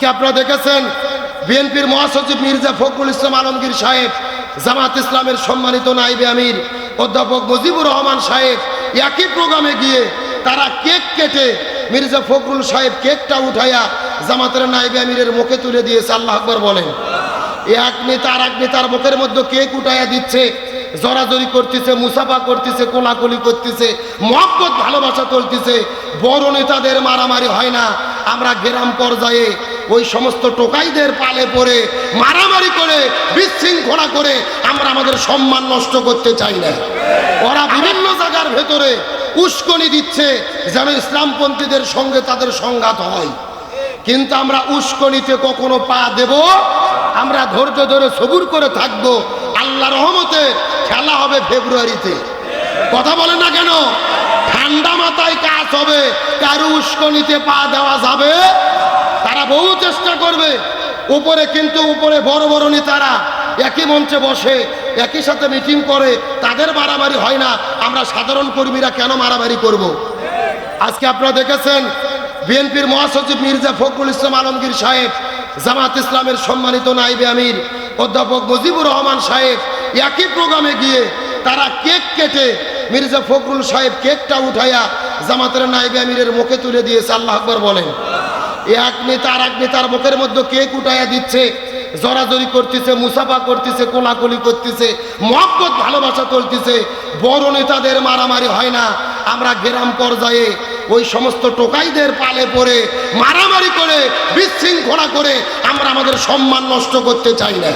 কি আপনারা দেখেছেন? বিএনপির মহাসচিব মির্জা ফখরুল ইসলাম আলমগীর সাহেব, জামাত ইসলামের সম্মানিত নাইবে আমির, অধ্যাপক মুজিবুর রহমান সাহেব, একই প্রোগ্রামে গিয়ে তারা কেক কেটে মির্জা ফখরুল সাহেব কেকটা উঠাইয়া জামাতের নাইবে আমিরের মুখে তুলে দিয়েছে, আল্লাহ আকবর বলেন। এক নেতা আর এক নেতার মুখের মধ্যে কেক উঠাইয়া দিচ্ছে জড়াজড়ি করতেছে, মুসাফা করতেছে, কোলাকুলি করতেছে, মহব্বত, ভালোবাসা চলতেছে বড় নেতাদের মারামারি হয় না, আমরা গ্রাম পর্যায়ে ওই সমস্ত টোকাইদের পালে পড়ে, মারামারি করে, বিশৃঙ্খলা করে আমরা আমাদের সম্মান নষ্ট করতে চাই না। ওরা বিভিন্ন জায়গার ভেতরে উস্কনি দিচ্ছে যেন ইসলামপন্থীদের সঙ্গে তাদের সংঘাত হয়। কিন্তু আমরা উস্কনিতে কখনো পা দেব, আমরা ধৈর্য ধরে সবুর করে থাকব। আল্লাহ রহমতে খেলা হবে ফেব্রুয়ারিতে। কথা বলে না কেন? ঠান্ডা মাথায় কাজ হবে, কারও উস্কনিতে পা দেওয়া যাবে তারা বহু চেষ্টা করবে। উপরে কিন্তু উপরে বড় বড় নেতারা একই মঞ্চে বসে, একই সাথে মিটিং করে, তাদের মারামারি হয় না। আমরা সাধারণ কর্মীরা কেন মারামারি করব। আজকে আপনারা দেখেছেন, বিএনপির মহাসচিব মির্জা ফখরুল ইসলাম আলমগীর সাহেব, জামাত ইসলামের সম্মানিত নাইবে আমির, অধ্যাপক মুজিবুর রহমান সাহেব একই প্রোগ্রামে গিয়ে তারা কেক কেটে মির্জা ফখরুল সাহেব কেকটা উঠাইয়া জামাতের নাইবে আমিরের মুখে তুলে দিয়েছে। আল্লাহ আকবর বলেন। এক নেতা আর এক নেতার মুখের মধ্যে কেক উঠাইয়া দিচ্ছে? জড়াজড়ি করতেছে, মুসাফা করতেছে, কোলাকুলি করতেছে, মহব্বত, ভালোবাসা চলতেছে বড় নেতাদের মারামারি হয় না। আমরা গ্রাম পর্যায়ে ওই সমস্ত টোকাইদের পালে পড়ে, মারামারি করে, বিশৃঙ্খলা করে আমরা আমাদের সম্মান নষ্ট করতে চাই না।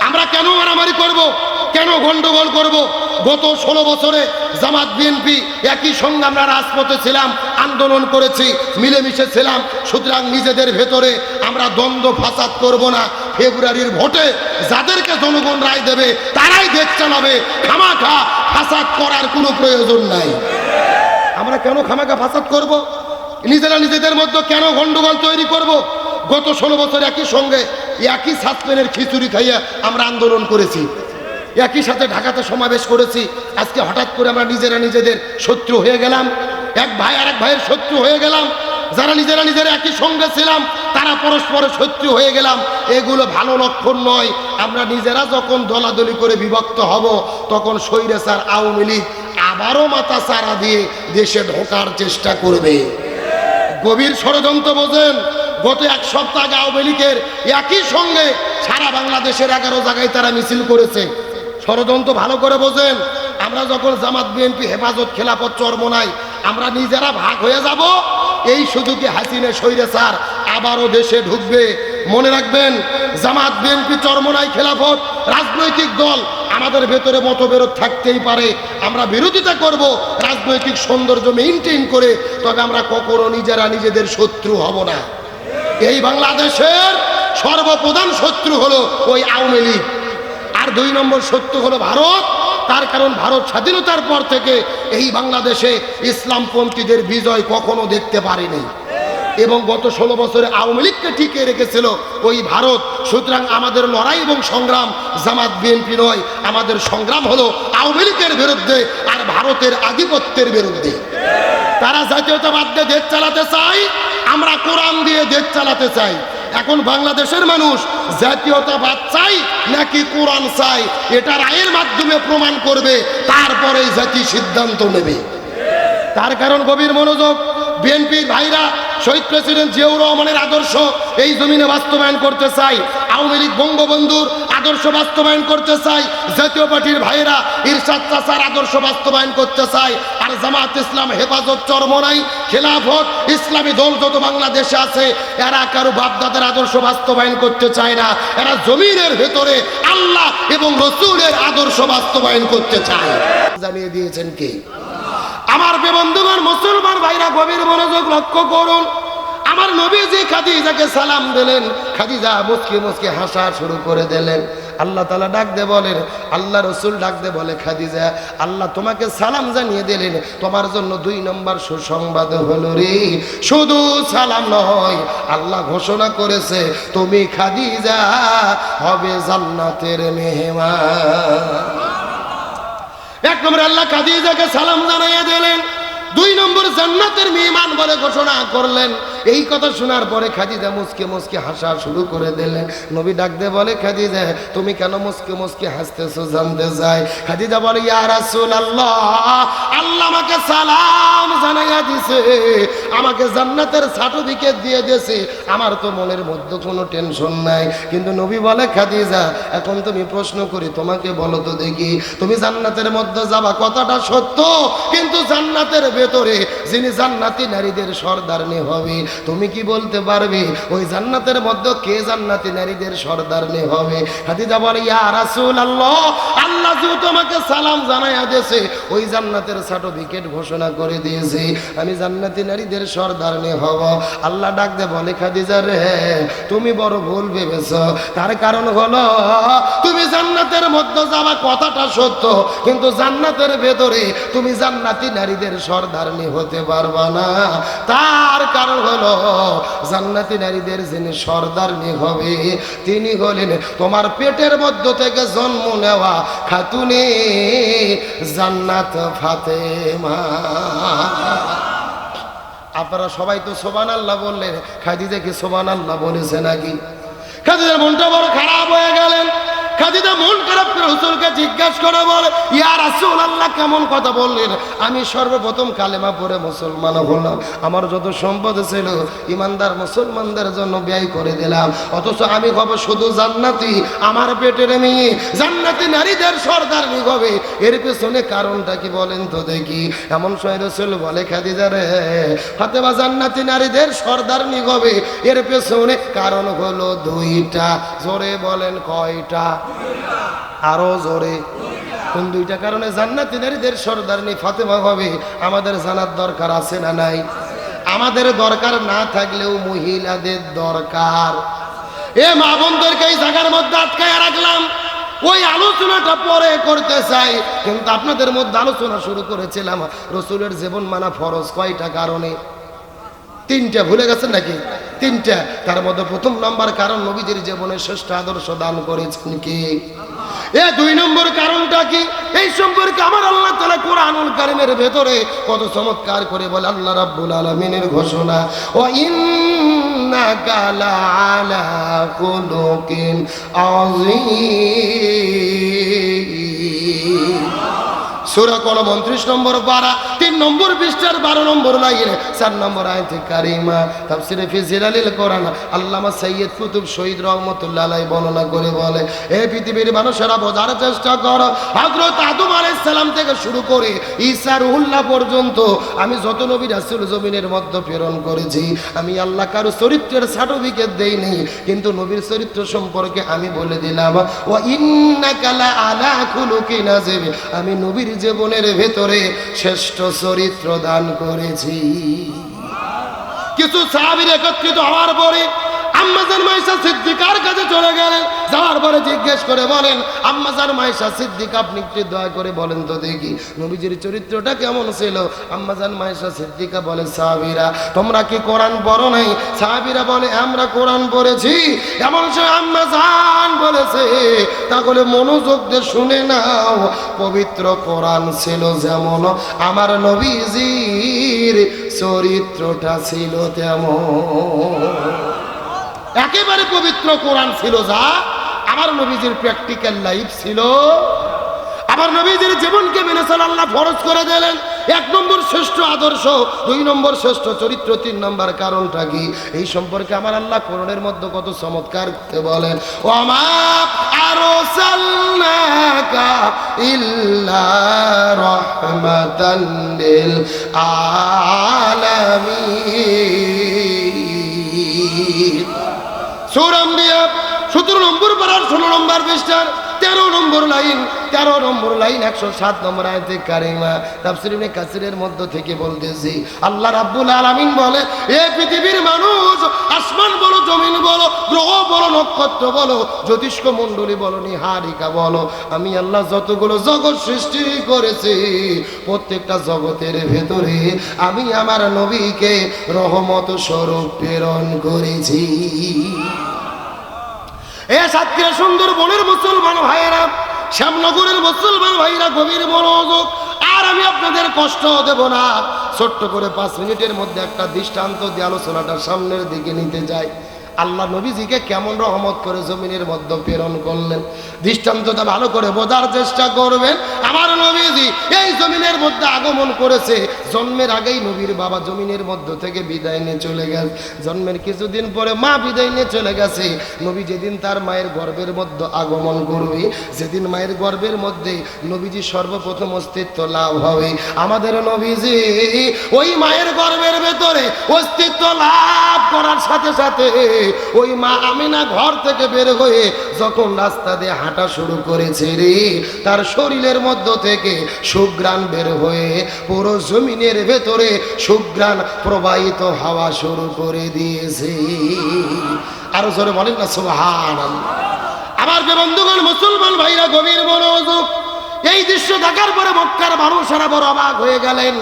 আমরা কেন মারামারি করব? কেন গন্ডগোল করব? গত ষোলো বছরে জামাত বিএনপি একই সঙ্গে আমরা রাজপথে ছিলাম, আন্দোলন করেছি, মিলেমিশে ছিলাম। সুতরাং নিজেদের ভেতরে আমরা দ্বন্দ্ব ফাসাদ করব না। ফেব্রুয়ারির ভোটে যাদেরকে জনগণ রায় দেবে, তারাই দেখ চালাবে। খামাখা ফাসাদ করার কোনো প্রয়োজন নাই। আমরা কেন খামাখা ফাসাদ করব? নিজেরা নিজেদের মধ্যে কেন গন্ডগোল তৈরি করব? গত ষোলো বছর একই সঙ্গে একই সাসপেনের খিচুড়ি খাইয়া আমরা আন্দোলন করেছি। একই সাথে ঢাকাতে সমাবেশ করেছি। আজকে হঠাৎ করে আমরা নিজেরা নিজেদের শত্রু হয়ে গেলাম। এক ভাই আর এক ভাইয়ের শত্রু হয়ে গেলাম। যারা নিজেরা নিজেরা একই সঙ্গে ছিলাম, তারা পরস্পরের শত্রু হয়ে গেলাম। এগুলো ভালো লক্ষণ নয়। আমরা নিজেরা যখন দলাদলি করে বিভক্ত হব, তখন স্বৈরাচার আওয়ামী লীগ আবারও মাথা চারা দিয়ে দেশে ঢোকার চেষ্টা করবে। গভীর ষড়যন্ত্র বোঝেন, গত এক সপ্তাহ আগে আওয়ামী লীগের একই সঙ্গে সারা বাংলাদেশের এগারো জায়গায় তারা মিছিল করেছে। ষড়যন্ত্র ভালো করে বোঝেন। আমরা যখন জামাত, বিএনপি হেফাজত খেলাপথ চরমনাই আমরা নিজেরা ভাগ হয়ে যাব। এই সুযোগে হাসিনে সৈরে স্যার আবারও দেশে ঢুকবে। মনে রাখবেন, জামাত, বিএনপি চরমনাই খেলাফত, রাজনৈতিক দল আমাদের ভেতরে মতবিরোধ থাকতেই পারে। আমরা বিরোধিতা করব, রাজনৈতিক সৌন্দর্য মেনটেন করে, তবে আমরা কখনো নিজেরা নিজেদের শত্রু হব না। এই বাংলাদেশের সর্বপ্রধান শত্রু হলো ওই আওয়ামী লীগ। আর দুই নম্বর সত্য হলো ভারত। তার কারণ ভারত স্বাধীনতার পর থেকে এই বাংলাদেশে ইসলামপন্থীদের বিজয় কখনো দেখতে পারেনি। এবং গত ষোলো বছরে আওয়ামী লীগকে টিকে রেখেছিল ওই ভারত। সুতরাং আমাদের লড়াই এবং সংগ্রাম জামাত বিএনপি নয়, আমাদের সংগ্রাম হলো আওয়ামী লীগের বিরুদ্ধে আর ভারতের আধিপত্যের বিরুদ্ধে। তারা জাতীয়তাবাদ দিয়ে দেশ চালাতে চাই আমরা কোরআন দিয়ে দেশ চালাতে চাই। এখন বাংলাদেশের মানুষ জাতীয়তাবাদ চাই নাকি কোরআন চাই? এটা রায়ের মাধ্যমে প্রমাণ করবে তারপরে জাতি সিদ্ধান্ত নেবে। তার কারণ গভীর মনোযোগ। বিএনপির ভাইরা, শহীদ প্রেসিডেন্ট জিয়াউর রহমানের আদর্শ এই জমিনে বাস্তবায়ন করতে চাই। আওয়ামী লীগ বঙ্গবন্ধুর আদর্শ বাস্তবায়ন করতে চাই। জাতীয় পার্টির ভাইরা ইরশাদ চাচার আদর্শ বাস্তবায়ন করতে চাই। আর জামাত ইসলাম হেফাজত চরমনাই খেলাফত ইসলামী দল যত বাংলাদেশে আছে, এরা কারও বাপদাদের আদর্শ বাস্তবায়ন করতে চায় না। এরা জমিনের ভেতরে আল্লাহ এবং রসুলের আদর্শ বাস্তবায়ন করতে চায়। জানিয়ে দিয়েছেন কে? আমার বেবন্ধুগণ মুসলমান ভাইরা গভীর মনোযোগ লক্ষ্য করুন। আমার নবীজি খাদিজাকে সালাম দিলেন। খাদিজা মুসকে মুসকে হাসা শুরু করে দিলেন। আল্লাহ তালা ডাক দে বলেন, আল্লাহ রসুল ডাক দে বলে, খাদিজা, আল্লাহ তোমাকে সালাম জানিয়ে দিলেন। তোমার জন্য দুই নম্বর সুসংবাদ হলো রে, শুধু সালাম নয়, আল্লাহ ঘোষণা করেছে, তুমি খাদিজা হবে জান্নাতের মেহমান। এক নম্বর আল্লাহ কাদিজাকে সালাম জানাইয়া দিলেন। দুই নম্বর জান্নাতের মেহমান বলে ঘোষণা করলেন। এই কথা শোনার পরে খাদিজা মুসকে মুসকে হাসা শুরু করে দিলেন। নবী ডাক দিয়ে বলে, খাদিজা, তুমি কেন মুসকে মুসকে হাসতেছো, জানতে চাই? খাদিজা বলে, ইয়া রাসূলুল্লাহ, আল্লাহ আমাকে সালাম জানাইয়া দিছে। আমাকে জান্নাতের সার্টিফিকেট দিয়ে দিয়েছে। আমার তো মনের মধ্যে কোনো টেনশন নাই। কিন্তু নবী বলে, খাদিজা, এখন তুমি প্রশ্ন করি, তোমাকে বলো তো দেখি, তুমি জান্নাতের মধ্যে যাবা, কথাটা সত্য? কিন্তু জান্নাতের ভেতরে যিনি জান্নাতি নারীদের সর্দারনি হবে তুমি কি বলতে পারবে? ওই জান্নাতের মধ্যে কে জান্নাতি নারীদের সর্দারনি হবে? খাদিজা বলে, ইয়া রাসূল আল্লাহ আল্লাহ যে তোমাকে সালাম জানাইয়া দিয়েছে, ওই জান্নাতের সার্টিফিকেট ঘোষণা করে দিয়েছে। আমি জান্নাতি নারীদের সর্দারনি হব। আল্লাহ ডাক দে বলে, খাদিজা রে, তুমি বড় ভুল ভেবেছ। তার কারণ হলো, তুমি জান্নাতের মধ্যে যাওয়া কথাটা সত্য, কিন্তু জান্নাতের ভেতরে তুমি জান্নাতি নারীদের সর্দারনি হতে পারবা না। তার কারণ হলো জান্নাতি নারীদের যিনি সর্দারনি হবে তিনি হলেন তোমার পেটের মধ্য থেকে জন্ম নেওয়া খাতুনে জান্নাত ফাতেমা। আপনারা সবাই তো সোবান আল্লাহ বললেন, খাদিজা কি সোবান আল্লাহ বলেছে নাকি? খাদিজার মনটা বড় খারাপ হয়ে গেলেন। খাদিজা মন খারাপ করে হুসুলকে জিজ্ঞাসা করে বলে, ইয়া রাসূল আল্লাহ কেমন কথা বললেন? আমি সর্বপ্রথম কালেমা পড়ে মুসলমান হলাম। আমার যত সম্পদ ছিল, ইমানদার মুসলমানদের জন্য ব্যয় করে দিলাম। অথচ আমি হব শুধু জান্নাতি, আমার পেটের মেয়ে। জান্নাতি নারীদের সর্দার হবে। এর পেছনে কারণটা কি বলেন তো দেখি। এমন সময় রসুল বলে, খাদিজা রে, ফাতেমা জান্নাতি নারীদের সর্দার নিগবে এর পেছনে কারণ হলো দুইটা। জোরে বলেন কয়টা? আরও জোরে। কোন দুইটা কারণে জান্নাতি নারীদের সর্দারনি ফাতেমা হবে আমাদের জানার দরকার আছে না নাই? আমাদের দরকার না থাকলেও মহিলাদের দরকার। এ মা বোনদেরকে এই জায়গার মধ্যে আটকায় রাখলাম। ওই আলোচনাটা পরে করতে চাই। কিন্তু আপনাদের মধ্যে আলোচনা শুরু করেছিলাম। রসুলের জীবন মানা ফরজ কয়টা কারণে? তিনটা ভুলে গেছেন নাকি? তিনটা। তার মধ্যে প্রথম নাম্বার কারণ নবীজির জীবনে শ্রেষ্ঠ আদর্শ দান করেছেন কি? এ দুই নম্বর কারণটা কি? এই সম্পর্কে আমার আল্লাহ তালা কোরআনুল কারিমের ভেতরে কত চমৎকার করে বলে, আল্লাহ রাব্বুল আলামিনের ঘোষণা ও সুরা কলম উনত্রিশ নম্বর বারা তিন নম্বর পৃষ্ঠার বারো নম্বর লাইনে, চার নম্বর আয়তে কারিমা, তাফসিরে ফি জিলালিল কোরআন, আল্লামা সৈয়দ কুতুব শহীদ রহমতুল্লাহ বর্ণনা করে বলে, এ পৃথিবীর মানুষেরা বোঝার চেষ্টা করো, হযরত আদম আলাইহিস সালাম থেকে শুরু করে ঈসা রুহুল্লাহ পর্যন্ত আমি যত নবী রাসূল জমিনের মধ্যে প্রেরণ করেছি, আমি আল্লাহ কারও চরিত্রের সার্টিফিকেট দেইনি, কিন্তু নবীর চরিত্র সম্পর্কে আমি বলে দিলাম ও ইন্নাকা লা আলা খুলুকিন আযীম আমি নবীর জীবনের ভেতরে শ্রেষ্ঠ চরিত্র দান করেছি। কিছু সাহাবির একত্রিত হওয়ার পরে আম্মাজান মাইশা সিদ্দিকার কাছে চলে গেলেন। যাওয়ার পরে জিজ্ঞেস করে বলেন, আম্মাজান মাইশা সিদ্দিক, আপনি একটু দয়া করে বলেন তো দেখি, নবীজির চরিত্রটা কেমন ছিল? আম্মাজান মাইশা সিদ্দিকা বলে, সাহাবীরা, তোমরা কি কোরআন পড়ো নাই? সাহাবীরা বলে, আমরা কোরআন পড়েছি। এমন সে আম্মাজান বলেছে, তাহলে মনোযোগ দিয়ে শুনে নাও, পবিত্র কোরআন ছিল যেমন আমার নবীজির চরিত্রটা ছিল তেমন। একেবারে পবিত্র কোরআন ছিল যা আমার নবীজির প্র্যাকটিক্যাল লাইফ ছিল। আমার নবীজির জীবনকে মেনে আল্লাহ ফরজ করে দিলেন। এক নম্বর শ্রেষ্ঠ আদর্শ, দুই নম্বর শ্রেষ্ঠ চরিত্র, তিন নম্বর কারণটা কি? এই সম্পর্কে আমার আল্লাহ কোরআনের মধ্যে কত চমৎকার করতে বলেন। ও আমার আরও আলামিন সৌরাম্বিয়া সতেরো নম্বর পাড়ার ষোলো নম্বর পৃষ্ঠার তেরো নম্বর লাইন, তেরো নম্বর লাইন, একশো সাত নম্বর আয়তে কারিমা। তাফসিরিনে কাসিরের মধ্য থেকে বলতেছি, আল্লাহ রাব্বুল আলামিন বলে, এ পৃথিবীর মানুষ, আসমান বলো, জমিন বলো, গ্রহ বলো, নক্ষত্র বলো, জ্যোতিষ্ক মণ্ডলী বলো, নিহারিকা বলো, আমি আল্লাহ যতগুলো জগৎ সৃষ্টি করেছি, প্রত্যেকটা জগতের ভেতরে আমি আমার নবীকে রহমত স্বরূপ প্রেরণ করেছি। এ সাতক্ষীরা সুন্দর বনের মুসলমান ভাইয়েরা, শ্যামনগরের মুসলমান ভাইরা গভীর মনোযোগ। আর আমি আপনাদের কষ্ট দেব না। ছোট্ট করে পাঁচ মিনিটের মধ্যে একটা দৃষ্টান্ত দিয়ে আলোচনাটা সামনের দিকে নিতে যাই আল্লাহ নবীজিকে কেমন রহমত করে জমিনের মধ্যে প্রেরণ করলেন। দৃষ্টান্তটা ভালো করে বোঝার চেষ্টা করবেন। আমার নবীজি এই জমিনের মধ্যে আগমন করেছে। জন্মের আগেই নবীর বাবা জমিনের মধ্য থেকে বিদায় নিয়ে চলে গেছে জন্মের কিছুদিন পরে মা বিদায় নিয়ে চলে গেছে। নবী যেদিন তার মায়ের গর্ভের মধ্যে আগমন করবে, যেদিন মায়ের গর্ভের মধ্যে নবীজি সর্বপ্রথম অস্তিত্ব লাভ হবে। আমাদের নবীজি ওই মায়ের গর্ভের ভেতরে অস্তিত্ব লাভ করার সাথে সাথে ওই মা আমিনা ঘর থেকে বের হয়ে যখন রাস্তা দিয়ে হাঁটা শুরু করেছে রে, তার শরীরের মধ্য থেকে সুগ্রাণ বের হয়ে পুরো জমিনের ভেতরে সুগ্রাণ প্রবাহিত হওয়া শুরু করে দিয়েছে। আরও জোরে বলেন না সুবহান আমার যে বন্ধুগণ, মুসলমান ভাইরা, গভীর মনোযোগ। এই দৃশ্য দেখার পরে মক্কার মানুষেরা বড় অবাক হয়ে গেলেন।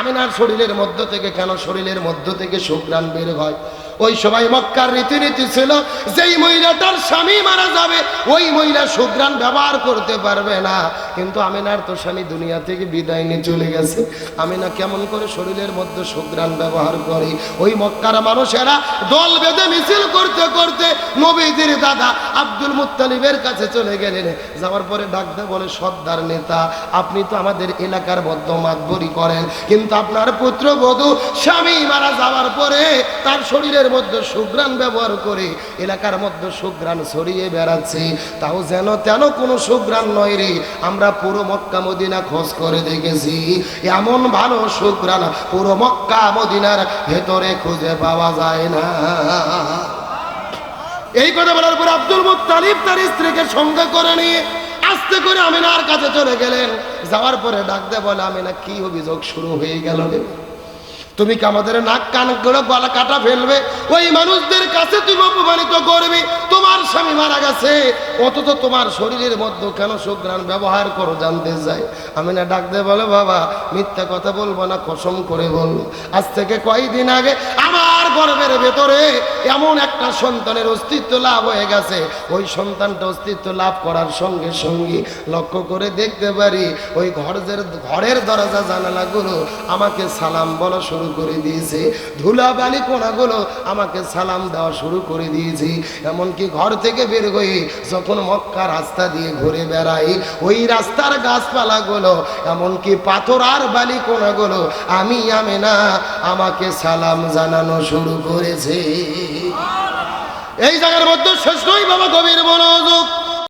আমিনার শরীরের মধ্য থেকে কেন? শরীরের মধ্য থেকে সুগ্রাণ বের হয়। ওই সময় মক্কার রীতিনীতি ছিল, যেই মহিলাটার স্বামী মারা যাবে, ওই মহিলা সুগ্রাণ ব্যবহার করতে পারবে না। কিন্তু আমিনার তো স্বামী দুনিয়া থেকে বিদায় নিয়ে চলে গেছে। আমিনা কেমন করে শরীরের মধ্যে সুগ্রাণ ব্যবহার করে? ওই মক্কার মানুষেরা দল বেঁধে মিছিল করতে করতে নবীদের দাদা আব্দুল মুত্তালিবের কাছে চলে গেলেন। যাওয়ার পরে ডাকতে বলে, সর্দার নেতা, আপনি তো আমাদের এলাকার মধ্যে মাতবরি করেন। কিন্তু আপনার পুত্র পুত্রবধূ স্বামী মারা যাওয়ার পরে তার শরীরের মধ্যে সুগ্রাণ ব্যবহার করে এলাকার মধ্যে সুগ্রাণ ছড়িয়ে বেড়াচ্ছে। তাও যেন তেন কোনো সুগ্রাণ নয় রে, আমরা পুরো মক্কা, মদিনা খোঁজ করে দেখেছি। এমন ভালো সুগ্রাণ পুরো মক্কা, মদিনার ভেতরে খুঁজে পাওয়া যায় না। এই কথা বলার পর আব্দুল মুত্তালিব তার স্ত্রীকে সঙ্গে করে নিয়ে আস্তে করে আমিনার কাছে চলে গেলেন। যাওয়ার পরে ডাকতে বলে, আমিনা, কি অভিযোগ শুরু হয়ে গেল তুমি কি আমাদের নাক, কান, গলা কাটা ফেলবে? ওই মানুষদের কাছে তুমি অপমানিত করবে। তোমার স্বামী মারা গেছে। অথচ তোমার শরীরের মধ্যে কেন সুগ্রাণ ব্যবহার করো জানতে চাই? আমি না ডাকতে বলো, বাবা, মিথ্যা কথা বলব না, কসম করে বলব। আজ থেকে কয়েকদিন আগে আমার গর্ভের ভেতরে এমন একটা সন্তানের অস্তিত্ব লাভ হয়ে গেছে। ওই সন্তানটা অস্তিত্ব লাভ করার সঙ্গে সঙ্গে লক্ষ্য করে দেখতে পারি, ওই ঘরের ঘরের দরজা জানালাগুলো আমাকে সালাম বলা শুরু করে দিয়েছে। ধুলাবালি কোনাগুলো আমাকে সালাম দেওয়া শুরু করে দিয়েছে। এমনকি ঘর থেকে বের হয়ে যখন মক্কা রাস্তা দিয়ে ঘুরে বেড়াই, ওই রাস্তার গাছপালাগুলো, এমনকি পাথর আর বালি কোনাগুলো আমি আমি না আমাকে সালাম জানানো শুরু করেছে। এই জায়গার মধ্যে শেষ নয় বাবা গভীর মনোযোগ।